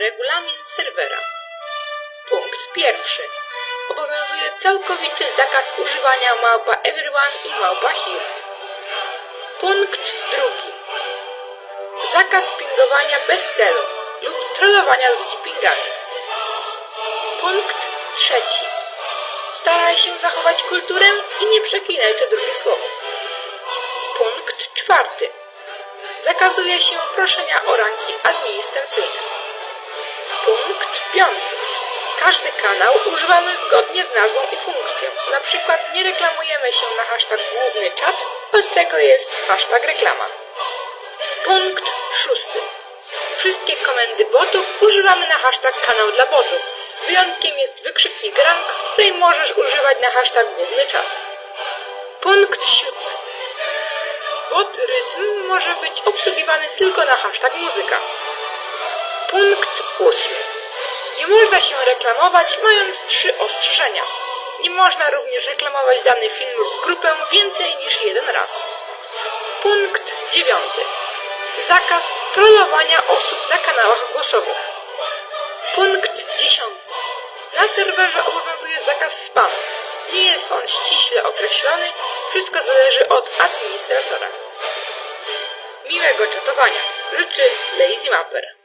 Regulamin serwera. Punkt pierwszy. Obowiązuje całkowity zakaz używania małpa everyone i małpa here. Punkt drugi. Zakaz pingowania bez celu lub trollowania ludzi pingami. Punkt trzeci. Staraj się zachować kulturę i nie przeklinaj co drugie słowo. Punkt czwarty. Zakazuje się proszenia o rangi administracyjne. Każdy kanał używamy zgodnie z nazwą i funkcją. Na przykład nie reklamujemy się na hashtag główny czat, od tego jest hashtag reklama. Punkt szósty. Wszystkie komendy botów używamy na hashtag kanał dla botów. Wyjątkiem jest wykrzyknik rank, której możesz używać na hashtag główny czat. Punkt siódmy. Bot rytm może być obsługiwany tylko na hashtag muzyka. Punkt ósmy. Można się reklamować mając trzy ostrzeżenia. Nie można również reklamować dany film lub grupę więcej niż jeden raz. Punkt dziewiąty. Zakaz trollowania osób na kanałach głosowych. Punkt dziesiąty. Na serwerze obowiązuje zakaz spamu. Nie jest on ściśle określony, wszystko zależy od administratora. Miłego czatowania. Życzy Lazy Mapper.